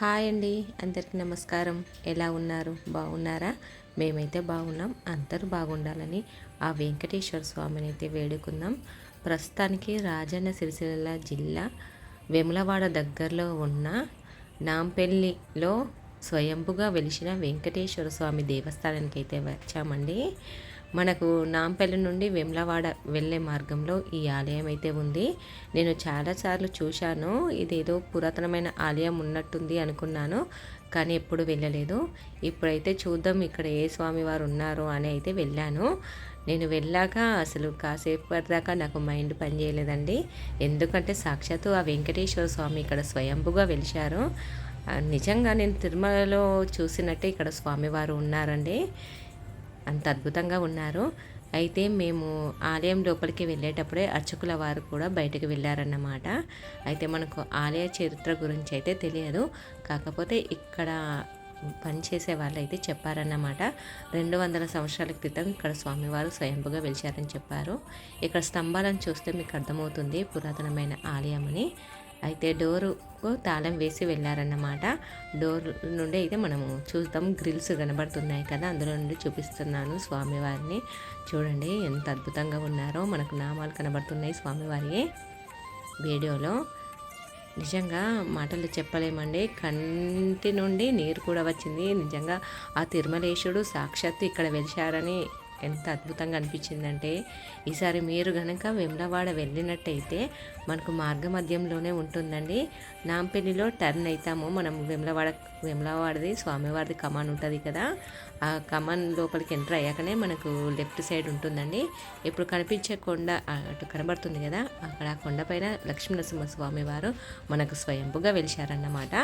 Hi అండి. అందరికీ నమస్కారం. ఎలా ఉన్నారు? బాగున్నారా? మేమైతే బాగున్నాం. అందరూ బాగుండాలని ఆ వెంకటేశ్వర స్వామిని అయితే వేడుకుందాం. ప్రస్తుతానికి రాజన్న సిరిసిల్ల జిల్లా వెములవాడ దగ్గరలో ఉన్న నాంపెల్లిలో స్వయంపుగా వెలిసిన వెంకటేశ్వర స్వామి దేవస్థానానికి అయితే వచ్చామండి. మనకు నాంపల్లి నుండి వెమ్లవాడ వెళ్ళే మార్గంలో ఈ ఆలయం అయితే ఉంది. నేను చాలాసార్లు చూశాను. ఇదేదో పురాతనమైన ఆలయం ఉన్నట్టుంది అనుకున్నాను కానీ ఎప్పుడు వెళ్ళలేదు. ఇప్పుడైతే చూద్దాం ఇక్కడ ఏ స్వామివారు ఉన్నారో అని అయితే వెళ్ళాను. నేను వెళ్ళాక అసలు కాసేపటి దాకా నాకు మైండ్ పనిచేయలేదండి ఎందుకంటే సాక్షాత్తు ఆ వెంకటేశ్వర స్వామి ఇక్కడ స్వయంభుగా వెలిశారు. నిజంగా నేను తిరుమలలో చూసినట్టే ఇక్కడ స్వామివారు ఉన్నారండి. అంత అద్భుతంగా ఉన్నారు. అయితే మేము ఆలయం లోపలికి వెళ్ళేటప్పుడే అర్చకుల వారు కూడా బయటకు వెళ్ళారన్నమాట. అయితే మనకు ఆలయ చరిత్ర గురించి అయితే తెలియదు. కాకపోతే ఇక్కడ పనిచేసే వాళ్ళు అయితే చెప్పారన్నమాట. రెండు వందల సంవత్సరాల క్రితం ఇక్కడ స్వామివారు స్వయంభుగా వెలిచారని చెప్పారు. ఇక్కడ స్తంభాలను చూస్తే మీకు అర్థమవుతుంది పురాతనమైన ఆలయం అని. అయితే డోరుకు తాళం వేసి వెళ్ళారన్నమాట. డోర్ నుండి అయితే మనము చూద్దాం. గ్రిల్స్ కనబడుతున్నాయి కదా అందులో నుండి చూపిస్తున్నాను స్వామివారిని. చూడండి ఎంత అద్భుతంగా ఉన్నారో మనకు నామాలు కనబడుతున్నాయి స్వామివారి వీడియోలో. నిజంగా మాటలు చెప్పలేమండి. కంటి నుండి నీరు కూడా వచ్చింది. నిజంగా ఆ తిరుమలేశుడు సాక్షాత్తు ఇక్కడ వెలిశారని ఎంత అద్భుతంగా అనిపించిందంటే ఈసారి మీరు కనుక వెమ్లవాడ వెళ్ళినట్టయితే మనకు మార్గ మధ్యంలోనే ఉంటుందండి. నాంపెల్లిలో టర్న్ అవుతాము మనం వెమ్లవాడ వెమ్లవాడది స్వామివారిది కమాన్ ఉంటుంది కదా. ఆ కమాన్ లోపలికి ఎంటర్ అయ్యాకనే మనకు లెఫ్ట్ సైడ్ ఉంటుందండి. ఇప్పుడు కనిపించే కొండ అటు కనబడుతుంది కదా అక్కడ ఆ కొండపైన లక్ష్మీనరసింహ స్వామివారు మనకు స్వయంపుగా వెలిశారన్నమాట.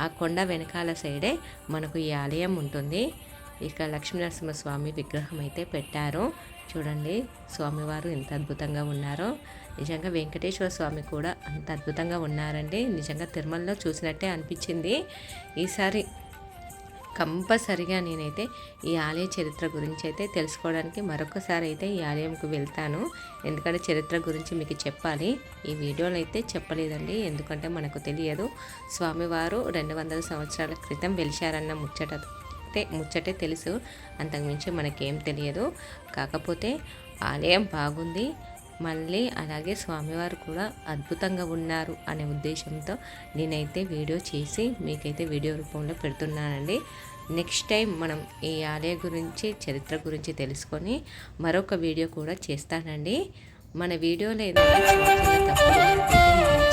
ఆ కొండ వెనకాల సైడే మనకు ఈ ఆలయం ఉంటుంది. ఇక లక్ష్మీనరసింహస్వామి విగ్రహం అయితే పెట్టారు. చూడండి స్వామివారు ఎంత అద్భుతంగా ఉన్నారో. నిజంగా వెంకటేశ్వర స్వామి కూడా అంత అద్భుతంగా ఉన్నారండి. నిజంగా తిరుమలలో చూసినట్టే అనిపించింది. ఈసారి కంపల్సరిగా నేనైతే ఈ ఆలయ చరిత్ర గురించి అయితే తెలుసుకోవడానికి మరొకసారి అయితే ఈ ఆలయంకు వెళ్తాను. ఎందుకంటే చరిత్ర గురించి మీకు చెప్పాలి. ఈ వీడియోలో అయితే చెప్పలేదండి. ఎందుకంటే మనకు తెలియదు. స్వామివారు రెండు వందల సంవత్సరాల క్రితం వెలిచారన్న ముచ్చట ముచ్చటే ముచ్చటే తెలుసు. అంతకుమించి మనకేం తెలియదు. కాకపోతే ఆలయం బాగుంది. మళ్ళీ అలాగే స్వామివారు కూడా అద్భుతంగా ఉన్నారు అనే ఉద్దేశంతో నేనైతే వీడియో చేసి మీకైతే వీడియో రూపంలో పెడుతున్నానండి. నెక్స్ట్ టైం మనం ఈ ఆలయ గురించి చరిత్ర గురించి తెలుసుకొని మరొక వీడియో కూడా చేస్తానండి. మన వీడియోలో ఏదైనా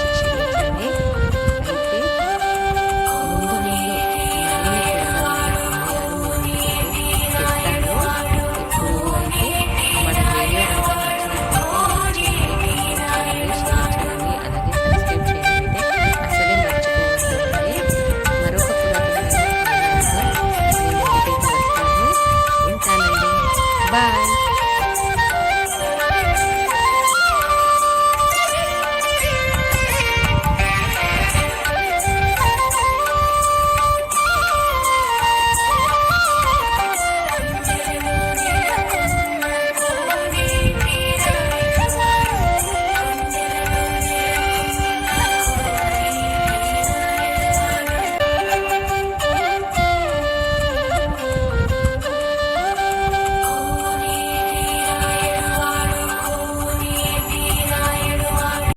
Bye.